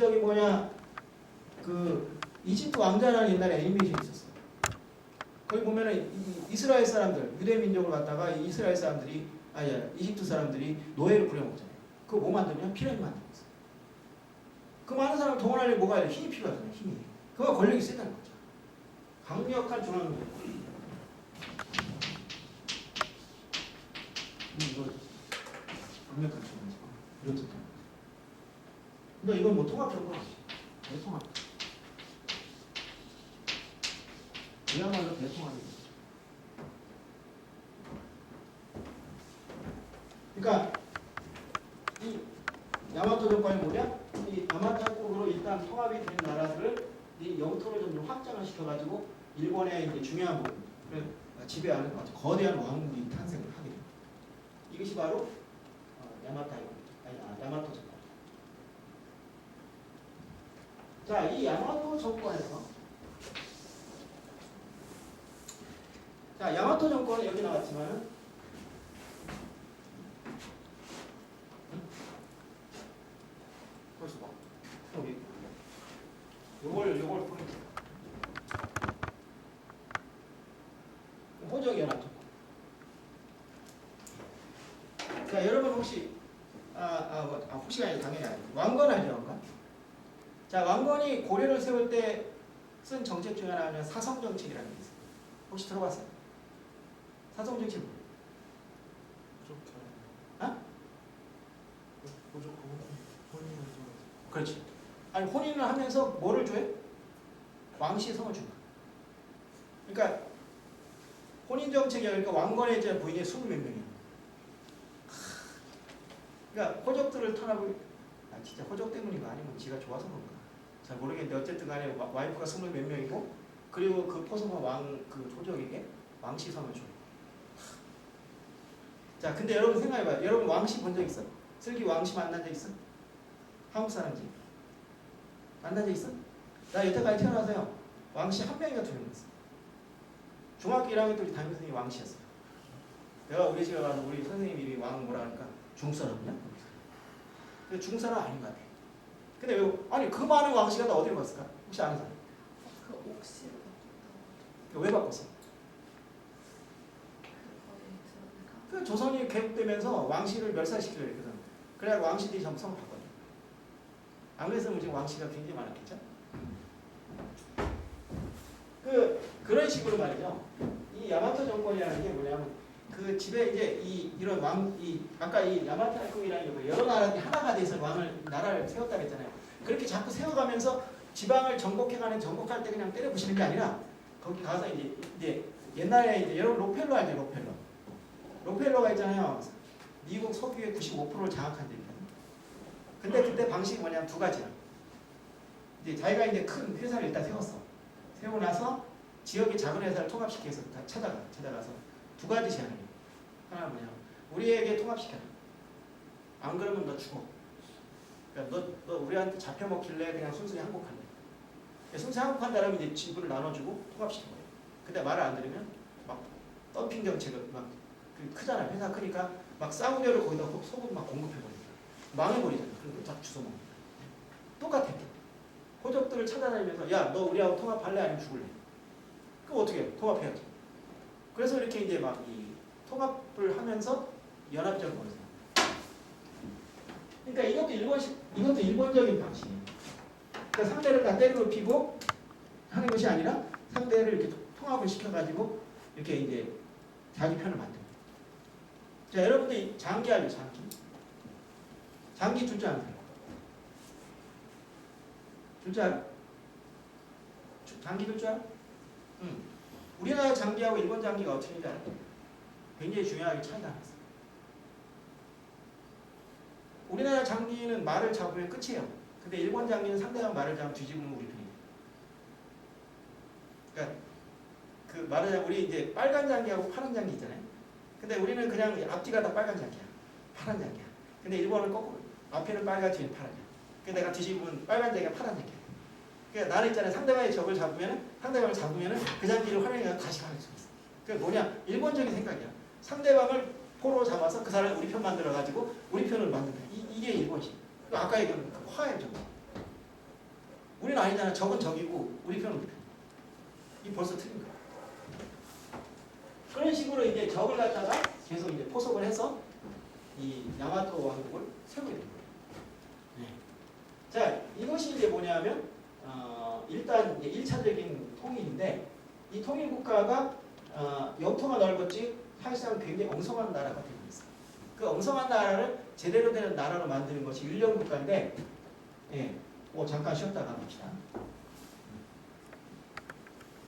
저기 뭐냐 그 이집트 왕자라는 옛날에 애니메이션이 있었어. 거기 보면은 이- 이스라엘 사람들 유대 민족을 갖다가 이 이스라엘 사람들이 아니 이집트 사람들이 노예로 부려먹잖아요. 그거 뭐 만드냐? 피라미 만드는 거어 그 많은 사람을 동원하려면 뭐가 힘이 필요하잖아요. 힘이. 그거 권력이 세다는 거죠. 강력한 중앙 음, 이거 강력한 중앙 이런 뜻. 근데 이건 뭐 통합적으로 대통합. 그야말로 대통합이죠. 그러니까 이 야마토 정권이 뭐냐? 이 야마토국으로 일단 통합이 된 나라들을 이 영토를 좀 확장을 시켜가지고 일본의 이제 중요한 부분을 지배하는 아주 거대한 왕국이 탄생을 하게 됩니다. 이것이 바로 어, 야마토 아니 아, 야마토 정권. 자, 이 야마토 정권에서 자, 야마토 정권은 여기. 여기 요걸 요걸 보내. 호적이 연합 정권. 자, 여러분 혹시 아, 아, 뭐, 아 혹시가 아니라 당연히 아니죠. 왕건 왕건? 자, 왕건이 고려를 세울 때 쓴 정책 중에 하나는 사성 정책이라는 게 있어요. 혹시 들어봤어요? 사성 정책 뭐예요? 어? 부족하고 혼인을 좀 그렇지. 아니 혼인을 하면서 뭐를 줘요? 왕씨 성을 준다. 그러니까 혼인 정책이 그러니까 왕건의 이제 부인이 스물 몇 명이야. 그러니까 호적들을 탄압을 아 진짜 호적 때문인가 아니면 지가 좋아서 그런가 잘 모르겠는데 어쨌든 간에 와- 와이프가 스물 몇 명이고 그리고 그 포성한 왕그 호적에게 왕씨 성을 줘요. 자 근데 여러분 생각해봐요. 여러분 왕씨 본 적 있어? 슬기 왕씨 만난 적 있어? 한국 사람지? 만난 적 있어? 나 여태까지 태어나서요 왕씨 한 명이가 두명 있어. 중학교 1학년 때 우리 담임 선생님이 왕씨였어요. 내가 우리 집에 가서 우리 선생님 이름이 왕 뭐라 하니까 중사람이냐? 근데 중사람 아닌 것 같아. 근데 왜 아니 그 많은 왕씨가 다 어디로 갔을까? 혹시 아는 사람? 그 옥시로 왜 바꿨어? 들어가. 그 조선이 개국되면서 왕씨를 멸살시키려 했거든. 그래야 왕씨들이 전부 성 바꿨네. 안 그랬으면 지금 왕씨가 굉장히 많았겠죠? 그 그런 식으로 말이죠. 이 야마토 정권이라는 게 뭐냐면 그 집에 이제 이 이런 왕 이 아까 이 야마토 국이라는 게뭐 여러 나라들이 하나가 돼서 왕을 나라를 세웠다 그랬잖아요. 그렇게 자꾸 세워가면서 지방을 정복해가는 정복할 때 그냥 때려 부시는 게 아니라 거기 가서 이제 이제 옛날에 이제 여러분 로펠러 알죠 로펠러 로펠러가 있잖아요. 미국 석유의 95%를 장악한 데 있거든요. 근데 그때 방식이 뭐냐면 두 가지야. 이제 자기가 이제 큰 회사를 일단 세웠어. 세우고 나서 지역의 작은 회사를 통합시켜서 다 찾아가, 찾아가서 두 가지 제안을 해. 하나는 뭐냐. 우리에게 통합시켜라. 안 그러면 너 죽어. 그러니까 너, 너 우리한테 잡혀먹길래 그냥 순순히 항복할래. 순순히 항복한다면 이제 지분을 나눠주고 통합시켜 버려. 근데 말을 안 들으면 막 덤핑 정책을 막그 크잖아. 회사 크니까 막 싸구려를 거기다 소- 소금 막 공급해버리니까 망해버리잖아. 그리고 다 주워먹는 거야. 똑같아. 호적들을 찾아다니면서 야 너 우리하고 통합할래 아니면 죽을래? 그럼 어떻게 해? 통합해야지. 그래서 이렇게 이제 막 이 통합을 하면서 벌여서. 그러니까 이것도 일본식, 이것도 일본적인 방식이에요. 그러니까 상대를 다 때려 눕히고 하는 것이 아니라 상대를 이렇게 통합을 시켜가지고 이렇게 이제 자기 편을 만듭니다. 자, 여러분들 장기 알죠, 장기? 장기 줄줄 아세요? 줄줄 알아? 주- 장기 줄줄 알아? 응. 우리나라 장기하고 일본 장기가 어떻게 알아? 굉장히 중요하게 차이가 났어. 우리나라 장기는 말을 잡으면 끝이에요. 근데 일본 장기는 상대방 말을 잡으면 뒤집으면 우리 편이에요. 그러니까 그 말하자면 우리 이제 빨간 장기하고 파란 장기 있잖아요. 근데 우리는 그냥 앞뒤가 다 빨간 장기야. 파란 장기야. 근데 일본은 거꾸로 앞에는 빨간 뒤에는 파란이야. 그 내가 뒤집으면 빨간 장기가 파란 장기야. 그러니까 나는 있잖아요. 상대방의 적을 잡으면 상대방을 잡으면 그 장기를 활용해서 다시 가는 수 있어. 그게 뭐냐? 일본적인 생각이야. 상대방을 포로 잡아서 그 사람을 우리 편 만들어 가지고 우리 편을 만든다. 이, 이게 일본식. 아까 얘기한 그 화해죠. 우리는 아니잖아. 적은 적이고 우리 편은 우리 편. 이 벌써 틀린 거야. 그런 식으로 이제 적을 갖다가 계속 이제 포섭을 해서 이 야마토 왕국을 세우게 된 거예요. 네. 자, 이것이 이제 뭐냐면 어, 일단 이제 1차적인 통일인데 이 통일 국가가 어, 영토가 넓었지 사실상 굉장히 엉성한 나라가 되고 있어요. 그 엉성한 나라를 제대로 된 나라로 만드는 것이 율령 국가인데, 예, 뭐 잠깐 쉬었다 가봅시다.